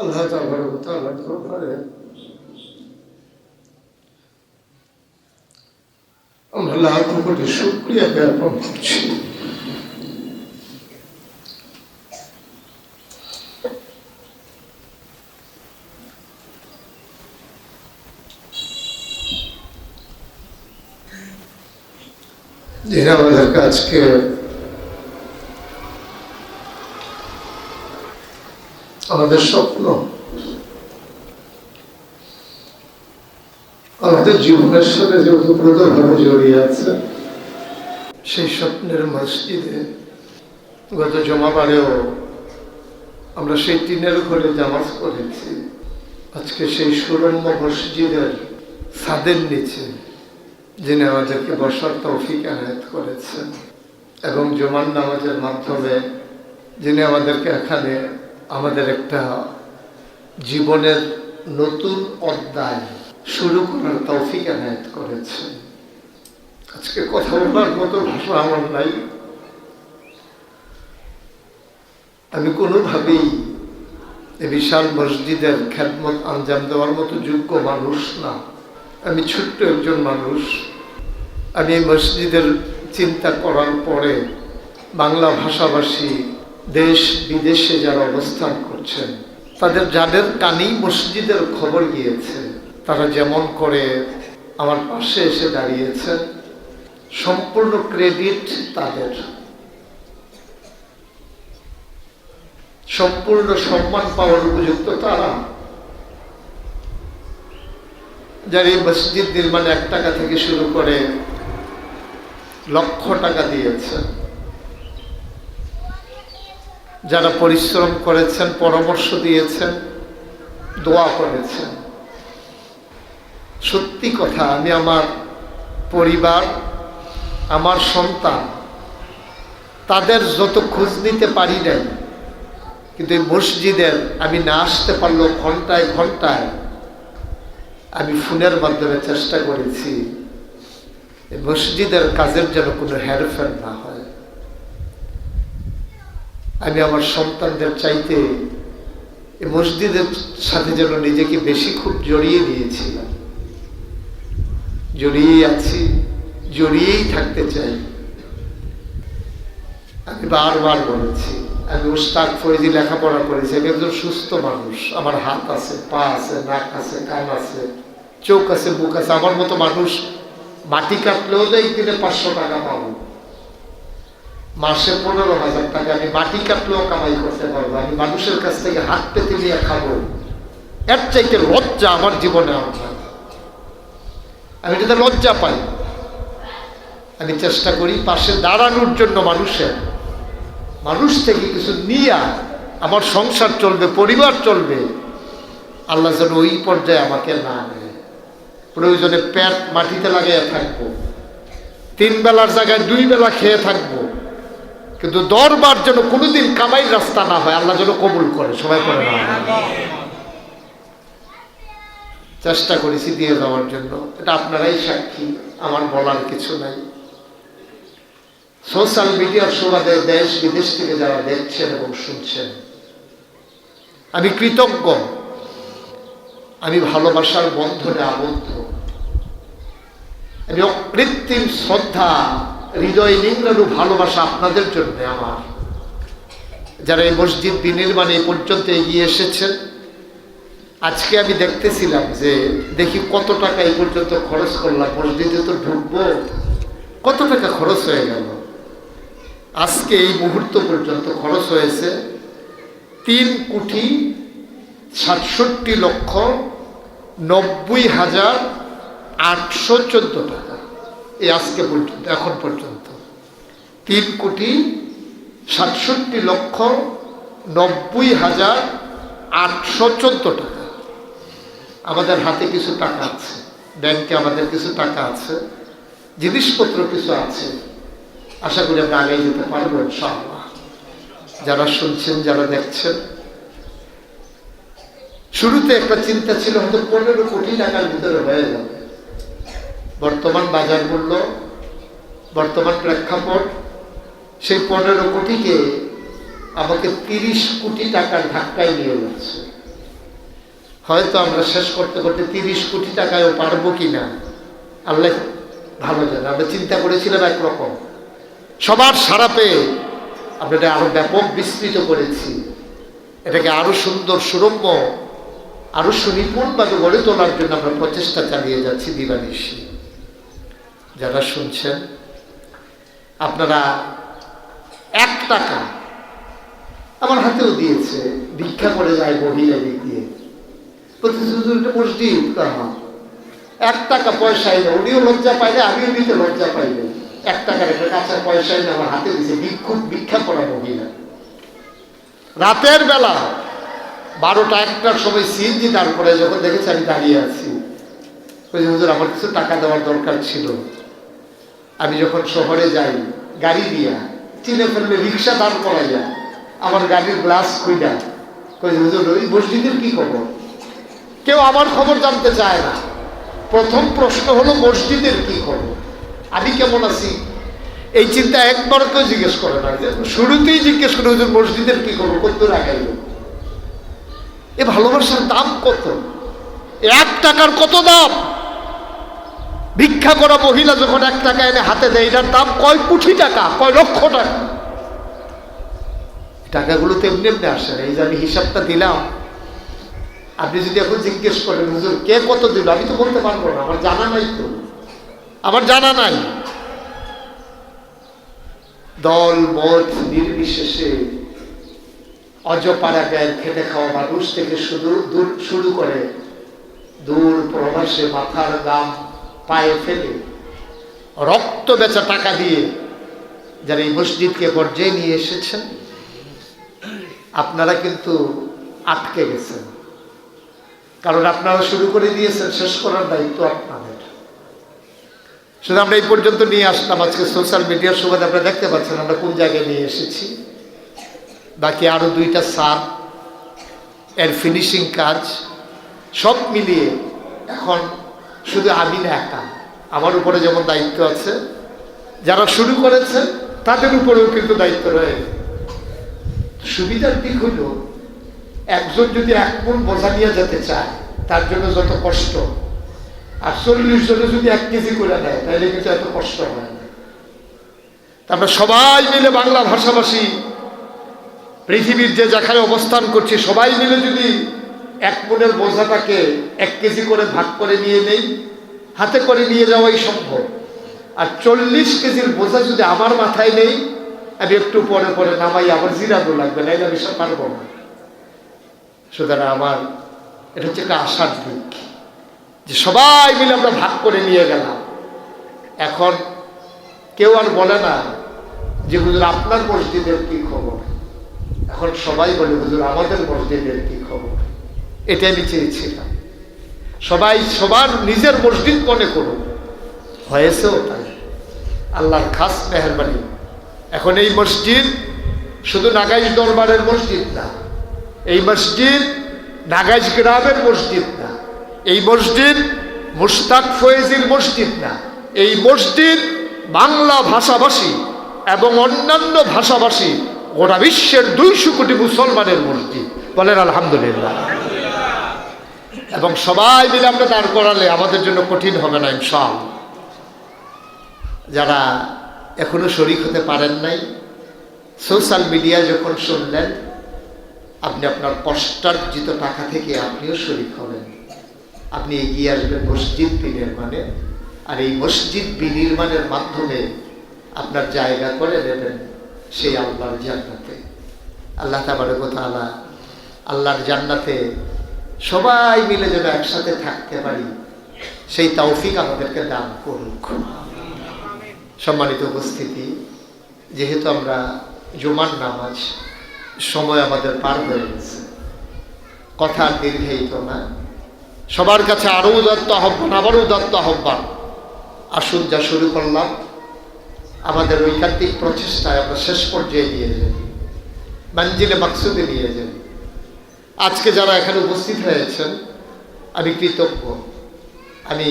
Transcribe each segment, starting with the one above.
আল্লাহ তাআলার দরবারে আমরা লাখ কোটি শুক্রিয়া জ্ঞাপন করছি যিনি আমাদের কাজকে আমাদের স্বপ্ন। আমাদের জীবনের সাথে যে ওতপ্রোতভাবে জড়িয়ে আছে, সেই স্বপ্নের মসজিদে গত জমাবারেও আমরা সেই টিনের ঘরে জামাজ করেছি আজকে সেই সুরম্য মসজিদের ছাদের নিচে যিনি আমাদেরকে বসার তৌফিক আনায়ত করেছেন এবং জমান নামাজের মাধ্যমে যিনি আমাদেরকে এখানে আমাদের একটা জীবনের নতুন অধ্যায় শুরু করার তৌফিক আনায়ত করেছে। আজকে কথা বলার মতো ভাষা আমার নাই। আমি কোনোভাবেই এ বিশাল মসজিদের খ্যাতমত আঞ্জাম দেওয়ার মতো যোগ্য মানুষ না। আমি ছোট্ট একজন মানুষ। আমি এই মসজিদের চিন্তা করার পরে বাংলা ভাষাভাষী দেশ বিদেশে যারা অবস্থান করছেন, তাদের যাদের কানেই মসজিদের খবর গিয়েছে, তারা যেমন করে আমার পাশে এসে দাঁড়িয়েছেন, সম্পূর্ণ ক্রেডিট তাদের। সম্পূর্ণ সম্মান পাওয়ার উপযুক্ত তারা। যারা এই মসজিদ নির্মাণে এক টাকা থেকে শুরু করে লক্ষ টাকা দিয়েছেন যারা পরিশ্রম করেছেন, পরামর্শ দিয়েছেন, দোয়া করেছেন। সত্যি কথা, আমি আমার পরিবার, আমার সন্তান, তাদের যত খোঁজ নিতে পারি নাই, কিন্তু এই মসজিদের আমি না আসতে পারলেও ঘন্টায় ঘন্টায় আমি ফোনের মাধ্যমে চেষ্টা করেছি মসজিদের কাজের যেন কোনো হেরফের না হয়। আমি আমার সন্তানদের চাইতে মসজিদের সাথে যেন নিজেকে বেশি খুব জড়িয়ে নিয়েছিলাম। জড়িয়ে আছি, জড়িয়েই থাকতে চাই। আমি বারবার বলেছি, আমি উস্তাদ ফৈজি লেখাপড়া করেছি, আমি একজন সুস্থ মানুষ। আমার হাত আছে, পা আছে, নাক আছে, কান আছে, চোখ আছে, মুখ আছে। আমার মতো মানুষ মাটি কাটলেও তো একদিনে পাঁচশো টাকা পাবো। মাসে পনেরো হাজার টাকা। আমি মাটি কাটলেও কামাই করতে পারব আমি মানুষের কাছ থেকে হাত পেতে নিয়ে খাব। এর চাইতে লজ্জা আমার জীবনে আমার আমি এটাতে লজ্জা পাই, আমি চেষ্টা করি পাশে দাঁড়ানোর জন্য মানুষের। মানুষ থেকে কিছু নিয়ে আমার সংসার চলবে, পরিবার চলবে। আল্লাহ যেন ওই পর্যায়ে আমাকে না নেয়। প্রয়োজনে প্যাট মাটিতে লাগাইয়া থাকব। তিন বেলার জায়গায় দুই বেলা খেয়ে থাকব। কিন্তু দরবার যেন কোনোদিন কামাই রাস্তা না হয়, আল্লাহ যেন কবুল করে, সবাই করে না। চেষ্টা করেছি দিয়ে দেওয়ার জন্য। এটা আপনারাই সাক্ষী, আমার বলার কিছু নাই। সোশ্যাল মিডিয়ার সুবাদে দেশ, বিদেশ থেকে যারা দেখছেন এবং শুনছেন, আমি কৃতজ্ঞ। আমি ভালোবাসার বন্ধনে আবদ্ধ। আমি অকৃত্রিম শ্রদ্ধা হৃদয় নিংড়ানো ভালোবাসা আপনাদের জন্য আমার। যারা এই মসজিদ বিনির্মাণে পর্যন্ত এগিয়ে এসেছেন, আজকে আমি দেখতেছিলাম যে দেখি কত টাকা এই পর্যন্ত খরচ করলাম, মসজিদে তো ঢুকবো। কত টাকা খরচ হয়ে গেল? আজকে এই মুহূর্ত পর্যন্ত খরচ হয়েছে তিন কোটি সাতষট্টি লক্ষ নব্বই হাজার আটশো চোদ্দ টাকা। এই আজকে পর্যন্ত, এখন পর্যন্ত। তিন কোটি সাতষট্টি লক্ষ নব্বই হাজার আটশো চোদ্দ টাকা। আমাদের হাতে কিছু টাকা আছে, ব্যাংকে আমাদের কিছু টাকা আছে, জিনিসপত্র কিছু আছে। আশা করি আমরা আগে যেতে পারব ইনশাআল্লাহ। যারা শুনছেন, যারা দেখছেন, শুরুতে একটা চিন্তা ছিল হয়তো পনেরো কোটি টাকার ভিতরে হয়ে যাবে। বর্তমান বাজার মূল্য, বর্তমান প্রেক্ষাপট, সেই পনেরো কোটিকে আমাকে তিরিশ কোটি টাকার ধাক্কায় নিয়ে যাচ্ছে। হয়তো আমরা শেষ করতে করতে তিরিশ কোটি টাকায়ও পারব কি না আল্লাহ ভালো জানে। আমরা চিন্তা করেছিলাম একরকম। সবার সারা পেয়ে আমরা এটা আরও ব্যাপক বিস্তৃত করেছি। এটাকে আরও সুন্দর, সুরম্য, আরও সুনিপুণভাবে গড়ে তোলার জন্য আমরা প্রচেষ্টা চালিয়ে যাচ্ছি দিবানিশি। যারা শুনছেন, আপনারা এক টাকা আমার হাতেও দিয়েছে, ভিক্ষা করে যায় মহিলা দিয়ে। প্রতিশ্রুতিটা মসজিদ কাহা এক টাকা পয়সা এনে উনিও লজ্জা পাইলে, আমিও দিতে লজ্জা পাইলে। এক টাকার একটা কাঁচা পয়সা এনে আমার হাতে দিছে ভিক্ষুক, ভিক্ষা করা মহিলা। রাতের বেলা বারোটা একটার সময় সিএনজি দাঁড় করে যখন দেখেছি আমি দাঁড়িয়ে আছি। হুজুর, আমার কিছু টাকা দেওয়ার দরকার ছিল। আমি যখন শহরে যাই, গাড়ি দিয়া চিনে ফেললে রিক্সা দাঁড় করাইয়া, আমার গাড়ির গ্লাস কই, হুজুর, ওই মসজিদের কি খবর? কেউ আমার খবর জানতে চায় না। প্রথম প্রশ্ন হলো, মসজিদের কি খবর? আমি কেমন আছি? এই চিন্তা একবার কেউ জিজ্ঞেস করে না। শুরুতেই জিজ্ঞেস করে, হুজুর, মসজিদের কি খবর? কত আগাইল এ ভালোবাসার দাম কত? এক টাকার কত দাম? ভিক্ষা করা মহিলা যখন এক টাকা এনে হাতে দেয়, এটার দাম কয় কোটি টাকা, কয় লক্ষ টাকা? টাকাগুলো তো এমনি এমনি আসে না এই যে আমি হিসাবটা দিলাম। আপনি যদি এখন জিজ্ঞেস করেন, হুজুর, কে কত দিল আমি তো বলতে পারব না, আমার জানা নাই তো। আমার জানা নাই। দল, মত নির্বিশেষে অজপাড়া গায়ের খেটে খাওয়া মানুষ থেকে শুধু দূর শুরু করে দূর প্রবাসে মাথার দাম পায়ে ফেলে রক্ত বেচা টাকা দিয়ে যারা এই মসজিদকে পর্যায়ে নিয়ে এসেছেন, আপনারা কিন্তু আটকে গেছেন। কারণ আপনারা শুরু করে দিয়েছেন, শেষ করার দায়িত্ব আপনাদের। শুধু আমরা এই পর্যন্ত নিয়ে আসলাম, আজকে সোশ্যাল মিডিয়ার সুবাদে আপনারা দেখতে পাচ্ছেন আমরা কোন জায়গায় নিয়ে এসেছি। বাকি আরও দুইটা সার, এর ফিনিশিং কাজ, সব মিলিয়ে এখন শুধু আমি না একা। আমার উপরে যেমন দায়িত্ব আছে, যারা শুরু করেছে, তাদের উপরেও কিন্তু দায়িত্ব রয়েছে সুবিধার দিক হইল একজন যদি এক মন বোঝা নিয়ে যেতে চায়, তার জন্য যত কষ্ট। আর চল্লিশ জনে যদি এক কেজি করে নেয়, তাহলে কিন্তু এত কষ্ট হয় না। আমরা সবাই মিলে বাংলা ভাষাভাষী, পৃথিবীর যে যেখানে অবস্থান করছি, সবাই মিলে যদি এক মনের বোঝাটাকে এক কেজি করে ভাগ করে নিয়ে নেই, হাতে করে নিয়ে যাওয়াই সম্ভব। আর চল্লিশ কেজির বোঝা যদি আমার মাথায় নেই, আমি একটু পরে পরে নামাই আবার জিরাদও লাগবে না আমি সব পারব না। সুতরাং আমার, এটা হচ্ছে একটা আশার দিক, যে সবাই মিলে আমরা ভাগ করে নিয়ে গেলাম। এখন কেউ আর বলে না যে, হুজুর, আপনার মসজিদের কি খবর? এখন সবাই বলে, হুজুর, আমাদের মসজিদের কি খবর? এটা আমি চেয়েছিলাম। সবাই সবার নিজের মসজিদ মনে করুন হয়েছেও তাই। আল্লাহর খাস মেহরবানি। এখন এই মসজিদ শুধু নাগাইজ দরবারের মসজিদ না, এই মসজিদ নাগাইজ গ্রামের মসজিদ না, এই মসজিদ মুশতাক ফয়েজির মসজিদ না, এই মসজিদ বাংলা ভাষাভাষী এবং অন্যান্য ভাষাভাষী গোটা বিশ্বের দুইশো কোটি মুসলমানের মসজিদ। বলেন আলহামদুলিল্লাহ। এবং সবাই মিলে আমরা দাঁড় করালে আমাদের জন্য কঠিন হবে না ইনশাল যারা এখনও শরিক হতে পারেন নাই, সোশ্যাল মিডিয়া যখন শুনলেন, আপনি আপনার কষ্টার্জিত টাকা থেকে আপনিও শরিক হবেন। আপনি এগিয়ে আসবেন মসজিদ বিনির্মাণে, আর এই মসজিদ বিনির্মাণের মাধ্যমে আপনার জায়গা করে নেবেন সেই আল্লাহর জান্নাতে। আল্লাহ তাবারক তাআলা আল্লাহর জান্নাতে সবাই মিলে যেন একসাথে থাকতে পারি, সেই তৌফিক আমাদেরকে দান করুক। সম্মানিত উপস্থিতি, যেহেতু আমরা জুমার নামাজ সময় আমাদের পার হয়ে গেছে, কথা দীর্ঘায়িত না। সবার কাছে আরও উদাত্ত আহ্বান আবারও উদাত্ত আহ্বান। আসুন, যা শুরু করলাম, আমাদের ঐকান্তিক প্রচেষ্টায় আমরা শেষ পর্যায়ে নিয়ে যাই। মঞ্জিলে মাকসুদে নিয়ে যাই। আজকে যারা এখানে উপস্থিত হয়েছেন আমি কৃতজ্ঞ। আমি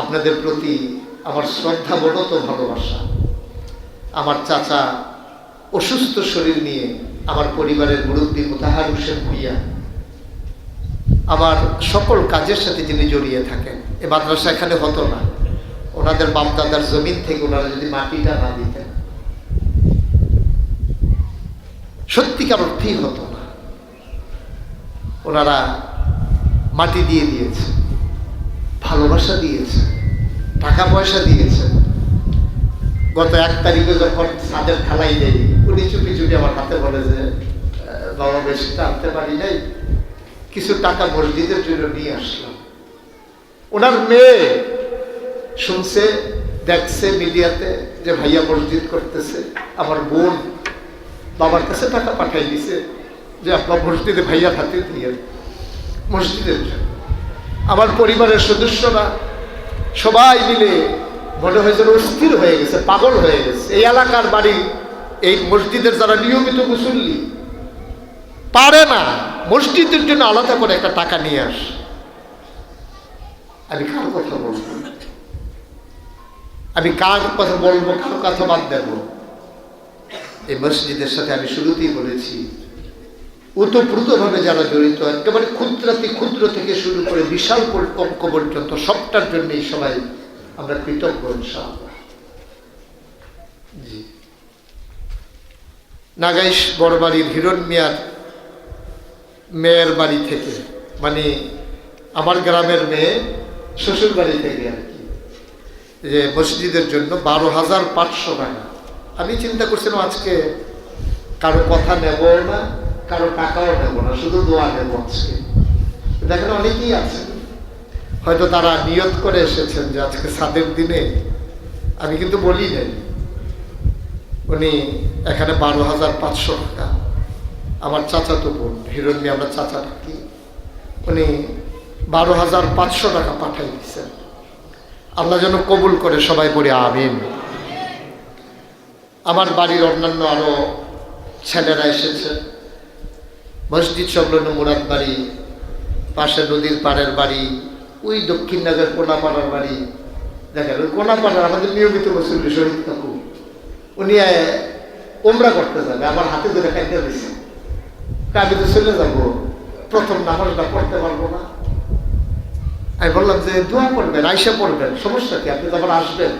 আপনাদের প্রতি আমার শ্রদ্ধা বড় তো ভালোবাসা। আমার চাচা অসুস্থ শরীর নিয়ে আমার পরিবারের মুরব্বী মোতাহার হোসেন ভুইয়া আমার সকল কাজের সাথে যিনি জড়িয়ে থাকেন, এ মাদ্রাসা এখানে হতো না। ওনাদের বাপদাদার জমিন থেকে ওনারা যদি মাটিটা না দিতেন। সত্যিকার অর্থেই হতো না। ওনারা মাটি দিয়ে দিয়েছে ভালোবাসা দিয়েছে টাকা পয়সা দিয়েছে। গত এক তারিখে যখন সাদের ঢালাই দেয় উনি চুপি চুপি আমার হাতে বলে যে "আহ, বাবা বেশিটা আনতে পারি নাই কিছু টাকা মসজিদের জন্য নিয়ে আসলাম। ওনার মেয়ে শুনছে দেখছে মিডিয়াতে যে ভাইয়া মসজিদ করতেছে আমার বোন বাবার কাছে টাকা পাঠাই দিছে। যে আপনার মসজিদে ভাইয়া হাতে দিয়ে মসজিদের জন্য আমার পরিবারের সদস্যরা সবাই মিলে মনে হয় যেন অস্থির হয়ে গেছে, পাগল হয়ে গেছে। এই এলাকার বাড়ি, এই মসজিদের যারা নিয়মিত মুসল্লি, পারে না। মসজিদের জন্য আলাদা করে একটা টাকা নিয়ে আস। আমি কার কথা বলব? আমি কার কথা বলব? কার কথা বাদ দেব? এই মসজিদের সাথে আমি শুরুতেই বলেছি ওতপ্রুতভাবে যারা জড়িত, একেবারে ক্ষুদ্রাতি ক্ষুদ্র থেকে শুরু করে বিশাল অঙ্ক পর্যন্ত সবটার জন্যই সবাই আমরা কৃতজ্ঞ, ইনশাআল্লাহ। জি। নাগাইশ বড়বাড়ির হিরণ মিয়ার মেয়ের বাড়ি থেকে মানে আমার গ্রামের মেয়ে শ্বশুর বাড়ি থেকে আর কি, যে মসজিদের জন্য বারো হাজার পাঁচশো টাকা। আমি চিন্তা করছিলাম আজকে কারও কথা নেব না কারও টাকাও নেব না, শুধু দোয়া নেব আজকে। দেখেন অনেকেই আছেন হয়তো তারা নিয়ত করে এসেছেন যে আজকে সাদের দিনে, আমি কিন্তু বলি নাই। উনি এখানে বারো হাজার পাঁচশো টাকা। আমার চাচাতো বোন, হিরণ্যে আমরা চাচা থাকি উনি বারো হাজার পাঁচশো টাকা পাঠাই দিয়েছেন। আল্লাহ যেন কবুল করে সবাই পড়ে আমিন। আমার বাড়ির অন্যান্য আরও ছেলেরা এসেছে। মসজিদ সংলগ্ন মুরাদ বাড়ি পাশে নদীর পাড়ের বাড়ি, ওই দক্ষিণ নগর কোনাপাড়ার বাড়ি। দেখেন, ওই কোনাপাড়ার আমাদের নিয়মিত মুসল্লি শহীদ কাকু উনি ওমরা করতে যাবে, আমার হাতে ধরে খাইতে দিয়েছে আমি তো চলে যাব, প্রথম নামাজটা পড়তে পারব না। আমি বললাম যে, দোয়া করবেন আইসা পড়বেন, সমস্যা কি? আপনি তখন আসবেন,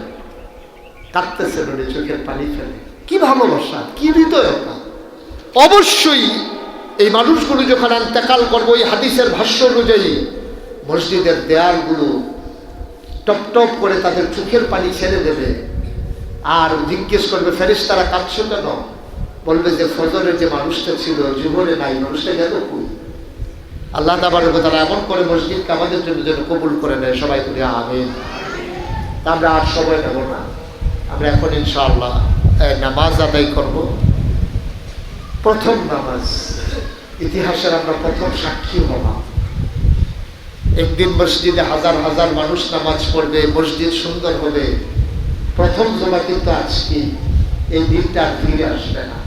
কাঁদতেছেন উনি, চোখের পানি ফেলে। কি ভালোবাসা, কি হৃদয়তা। অবশ্যই এই মানুষগুলো যখন আন্তেকাল করব, ওই হাদিসের ভাষ্য অনুযায়ী মসজিদের দেয়ালগুলো টপ টপ করে তাদের চোখের পানি ছেড়ে দেবে। আর জিজ্ঞেস করবে ফেরিস তারা কাঁদছো কেন? বলবে যে ফজরের যে মানুষটা ছিল জীবনে নাই, মানুষটা গেল কই? আল্লাহ তাবারের তারা এমন করে মসজিদকে আমাদের জন্য যেন কবুল করে নেয়। সবাই করে আমিন। তা আমরা আর সময় নেব না। আমরা এখন ইনশাআল্লাহ নামাজ আদায় করব। প্রথম নামাজ। ইতিহাসের আমরা প্রথম সাক্ষী হলাম একদিন মসজিদে হাজার হাজার মানুষ নামাজ পড়বে, মসজিদ সুন্দর হবে। প্রথম জমা কিন্তু আজকে, এই দিনটা ফিরে আসবে না।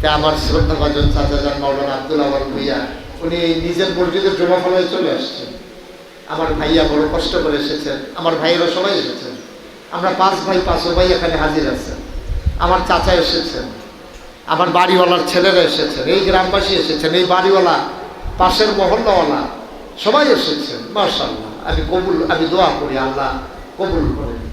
তা আমার শ্রদ্ধা ভাজন চাচাজান মৌলানা আব্দুল আওয়াল ভুইয়া, উনি নিজের মসজিদের জমা ফলায় চলে আসছেন। আমার ভাইয়া বড় কষ্ট করে এসেছেন, আমার ভাইয়েরা সবাই এসেছেন আমরা পাঁচ ভাই পাঁচ ভাই এখানে হাজির আছেন। আমার চাচা এসেছেন। আমার বাড়িওয়ালার ছেলেরা এসেছেন, এই গ্রামবাসী এসেছেন, এই বাড়িওয়ালা, পাশের মহল্লাওয়ালা, সবাই এসেছেন মার্শাল্লাহ আমি কবুল, আমি দোয়া করি, আল্লাহ কবুল করেন।